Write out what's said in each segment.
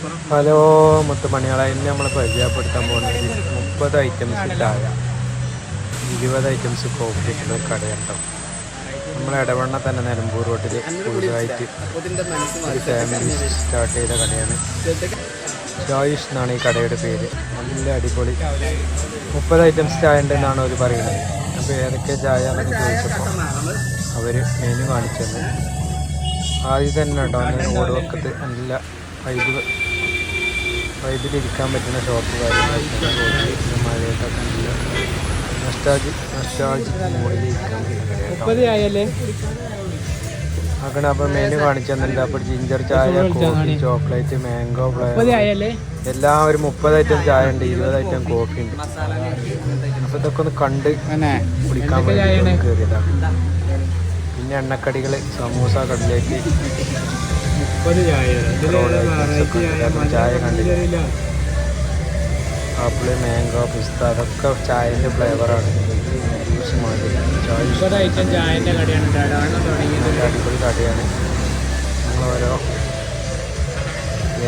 Hello മുത്തുമണികളെ ഇന്ന് നമ്മൾ പരിചയപ്പെടുത്താൻ പോകുന്നത് മുപ്പത് ഐറ്റംസ് ചായ ഇരുപത് ഐറ്റംസ് കോഫി കിട്ടുന്ന കടയുണ്ടോ. നമ്മൾ ഇടവണ്ണ തന്നെ നിലമ്പൂർ റോട്ടിൽ പുതുതായിട്ട് ഫാമിലി സ്റ്റാർട്ട് ചെയ്ത കടയാണ്. ജോയിഷ് എന്നാണ് ഈ കടയുടെ പേര്. നല്ല അടിപൊളി. മുപ്പത് ഐറ്റംസ് ചായ ഉണ്ടെന്നാണ് അവർ പറയുന്നത്. അപ്പോൾ ഏതൊക്കെ ചായ എന്നൊക്കെ ചോദിച്ചപ്പോൾ അവർ മെനു കാണിച്ചത് ആദ്യം തന്നെ ഉണ്ടോ ഓടുവക്കത്ത് നല്ല വൈബ് വൈബിലിരിക്കാൻ പറ്റുന്ന ഷോപ്പ് കാര്യങ്ങളൊക്കെ മഴയൊക്കെ നല്ല നഷ്ടാജി നഷ്ടാജി ഇരിക്കാൻ ആയല്ലേ അങ്ങനെ അപ്പോൾ മെനു കാണിച്ചു തന്നിട്ടുണ്ട് അപ്പോൾ ജിഞ്ചർ ചായ കോഫി ചോക്ലേറ്റ് മാംഗോ ഫ്ലേവർ എല്ലാം ഒരു മുപ്പത് ഐറ്റം ചായ ഉണ്ട് ഇരുപത് ഐറ്റം കോഫി ഉണ്ട്. അപ്പോൾ ഇതൊക്കെ ഒന്ന് കണ്ട് കുടിക്കാൻ വേണ്ടി കയറിയതാണ് പിന്നെ എണ്ണക്കടികൾ സമൂസ കടലേക്ക് മുപ്പത് ചായ. ചായ കണ്ടില്ല? ആപ്പിൾ മാംഗോ പിസ്ത അതൊക്കെ ചായന്റെ ഫ്ലേവറാണ് ജ്യൂസ് മാതിരി. ചായ മുപ്പത് ഐറ്റം ചായന്റെ കടയാണ് അടിപൊളി കടയാണ്. ഞങ്ങൾ ഓരോ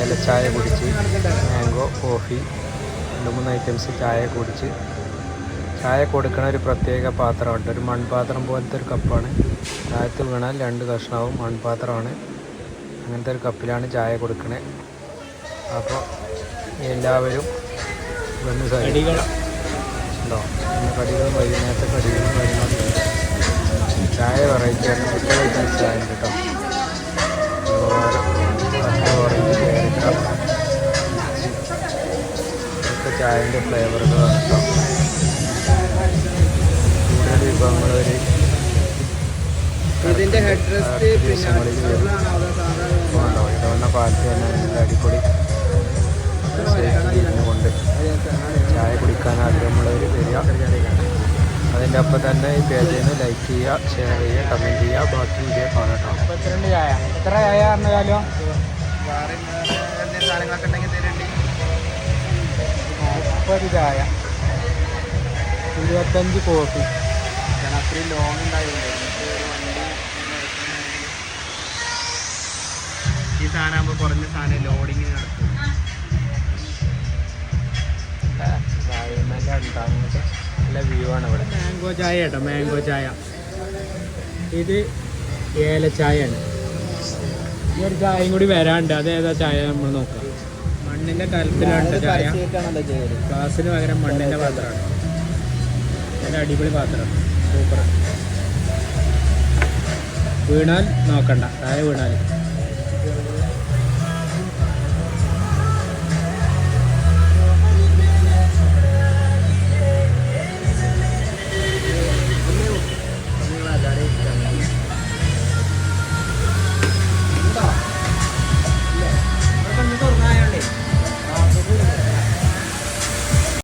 ഏലച്ചായ കുടിച്ച് മാംഗോ കോഫി രണ്ട് മൂന്ന് ഐറ്റംസ് ചായ കുടിച്ച്. ചായ കൊടുക്കണ ഒരു പ്രത്യേക പാത്രമുണ്ട് ഒരു മൺപാത്രം പോലത്തെ ഒരു കപ്പാണ്. ചായത്ത് വീണാൽ രണ്ട് കഷ്ണവും മൺപാത്രമാണ്. അങ്ങനത്തെ ഒരു കപ്പിലാണ് ചായ കൊടുക്കണേ. അപ്പോൾ എല്ലാവരും വന്ന് ഉണ്ടോ? പിന്നെ കടികളും വൈകുന്നേരത്തെ കടികളും കാര്യങ്ങളും. ചായ വെറൈറ്റി ആണ്. ഐറ്റംസ് ചായ ഉണ്ട് കേട്ടോ. ചായന്റെ ഫ്ലേവറുകളാണ് കേട്ടോ. കൂടുതൽ വിഭവങ്ങൾ ഒരു ഇതിന്റെ ഹെഡ് റെസ്റ്റ് പാലത്ത് തന്നെ നല്ല അടിപൊളി കൊണ്ട് ചായ കുടിക്കാൻ ആഗ്രഹമുള്ളവർ വരിക. അതിന്റെ ഒപ്പം തന്നെ ഈ പേജിൽ നിന്ന് ലൈക്ക് ചെയ്യുക ഷെയർ ചെയ്യുക കമന്റ് ചെയ്യുക. ബാക്കി വീഡിയോ കാണാം കേട്ടോ. മുപ്പത്തിരണ്ട് ചായ. എത്ര ചായ പറഞ്ഞാലോ മുപ്പത് ചായ. ഇരുപത്തഞ്ച് കോഫി അത്രയും ലോങ് ഉണ്ടായതുകൊണ്ട് സാധനം ആകുമ്പോൾ കുറഞ്ഞ സാധനം ലോഡിങ് വ്യൂ ആണ് മാംഗോ ചായ കേട്ടോ മാംഗോ ചായ. ഇത് ഏലച്ചായയാണ്. ഈ ഒരു ചായയും കൂടി വരാണ്ട് അത് ഏതാ ചായ നമ്മൾ നോക്കാം. മണ്ണിന്റെ കലത്തിലാണ് ചായ. ഗ്ലാസ്സിന് പകരം മണ്ണിന്റെ പാത്രമാണ്. നല്ല അടിപൊളി പാത്രം. സൂപ്പർ വീണാൽ നോക്കണ്ട താഴെ വീണാൽ